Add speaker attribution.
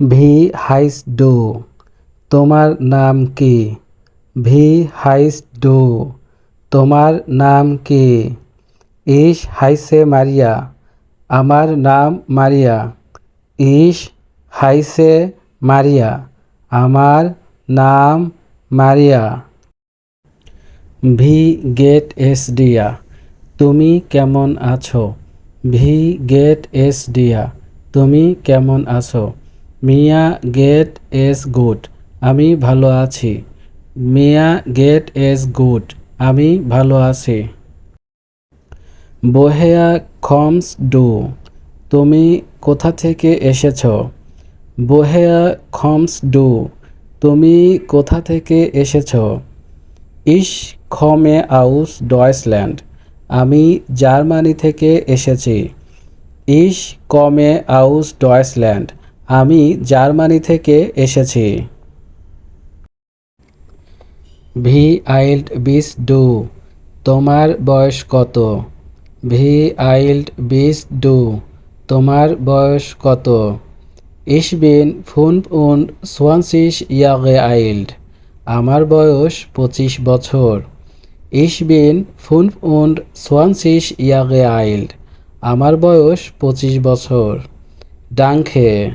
Speaker 1: V হাইস do. তোমার নাম কি? ভি হাইস ডু। তোমার নাম কি? ইস হাইসে মারিয়া। আমার নাম মারিয়া। ইস হাইসে মারিয়া। আমার নাম মারিয়া। ভি গেট এস ডিয়া। তুমি কেমন আছো? ভি গেট এস ডিয়া। তুমি কেমন আছো? মিয়া গেট এস গুড। আমি ভালো আছি। মিয়া গেট এস গুড। আমি ভালো আছি। বোহেয়া খমস ডু। তুমি কোথা থেকে এসেছ? বোহেয়া খমস ডু। তুমি কোথা থেকে এসেছ? ইস খমে আউস ডয়েসল্যান্ড। আমি জার্মানি থেকে এসেছি। ইস কমে আউস ডয়েসল্যান্ড। আমি জার্মানি থেকে এসেছি। ভি আইল্ড বিস ডু। তোমার বয়স কত? ভি আইল্ড বিস ডু। তোমার বয়স কত? ইস বিন ফুন উন সোয়ানসিস ইয়াগে আইল্ড। আমার বয়স পঁচিশ বছর। ইস বিন ফুন উন সোয়ানসিস ইয়াগে আইল্ড। আমার বয়স পঁচিশ বছর। ডাংখে।